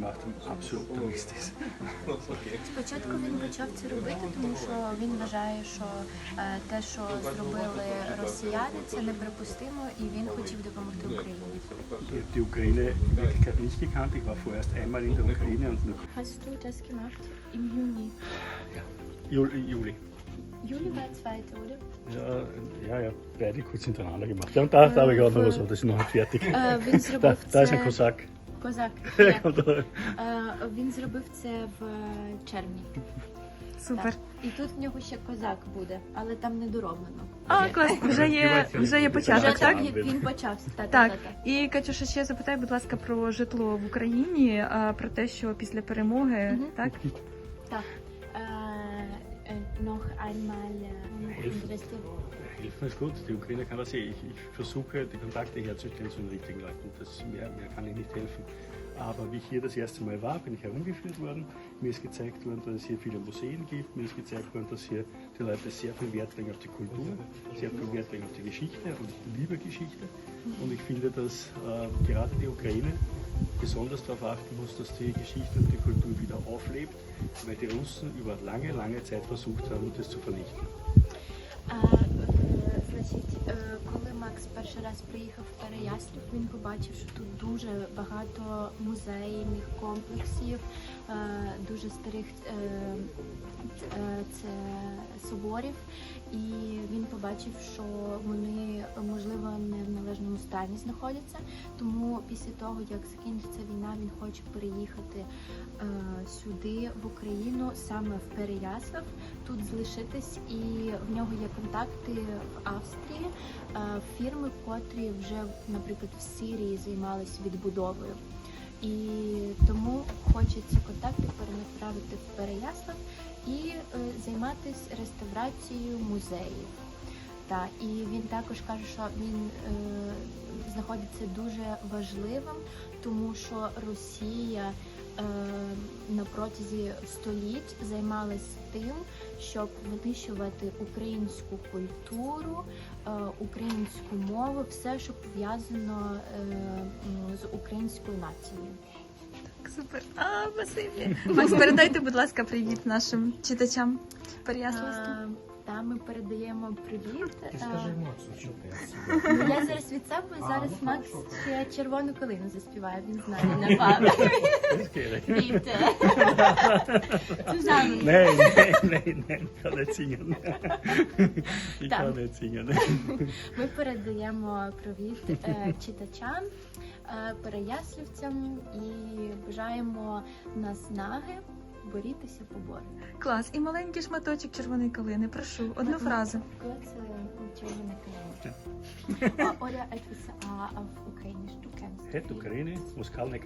Macht ihm. Спочатку він почав це робити, тому що він вважає, що е, те, що зробили росіяни, це неприпустимо, і він хотів допомогти Україні. Die Ukraine in Wirklichkeit nicht gekannt. Ich war vorerst einmal in der Ukraine und noch Hast du das gemacht im Juni? Juli. Juli. Juli war zweite, oder? Ja, ja, ja, beide kurz hintereinander gemacht. Ja, und da, da habe ich gerade noch was, das ist noch nicht fertig. Е, Da, da ist ein Kosak. Козак. da- Е, Він зробив це в червні. Супер. Так. І тут в нього ще козак буде, але там не дороблено. А, клас, вже є, вже є Вже початок, так так? він- він почався. Так, Так, так, так. і Катюша, ще запитай, будь ласка, про житло в Україні, а, про те, що після перемоги, Мгм. так? Так. Е, е, Noch einmal äh, interessiert. Hilfen ist gut, die Ukraine kann das eh. Ich, ich versuche, die Kontakte herzustellen zu den richtigen Leuten. Das, mehr, mehr kann ich nicht helfen. Aber wie ich hier das erste Mal war, bin ich herumgeführt worden. Mir ist gezeigt worden, dass es hier viele Museen gibt. Mir ist gezeigt worden, dass hier die Leute sehr viel Wert legen auf die Kultur, sehr viel Wert legen auf die Geschichte und ich liebe Geschichte. Und ich finde, dass äh, gerade die Ukraine besonders darauf achten muss, dass die Geschichte und die Kultur wieder auflebt, weil die Russen über lange, lange Zeit versucht haben, das zu vernichten. Раз приїхав в Переяслав, він побачив, що тут дуже багато музейних комплексів, е, дуже старих е, е, це соборів, і він побачив, що вони можливо не в належному стані знаходяться. Тому після того, як закінчиться війна, він хоче переїхати сюди, в Україну, саме в Переяслав, тут залишитись, і в нього є контакти в Австрії, е, фірми, котрі вже, наприклад, в Сирії займалися відбудовою. І тому хоче ці контакти перенаправити в Переяслав і е, займатися реставрацією музеїв. Так, і він також каже, що він е, знаходиться дуже важливим, тому що Росія е, на протязі століть займалась тим, щоб винищувати українську культуру, е, українську мову, все, що пов'язано е, з українською нацією. Так, супер. А, спасибі. Макс, передайте, будь ласка, привіт нашим читачам Переяславським. Е, Та ми передаємо привіт. Ти Е, скажи Максу, що ти Ну, Я зараз від себе, зараз Макс ще червону калину заспіває, він знає. Das geht. Від ich kann nicht singen. Ich Dann. kann nicht singen. Ми передаємо привіт е, читачам, е, переяслівцям і бажаємо наснаги борітися побори. Клас. І маленький шматочок червоної калини. Прошу, одну фразу. Kurz äh, червона калина. Oder etwas äh, auf Ukrainisch, du kennst. Het Ukraine, Moskal не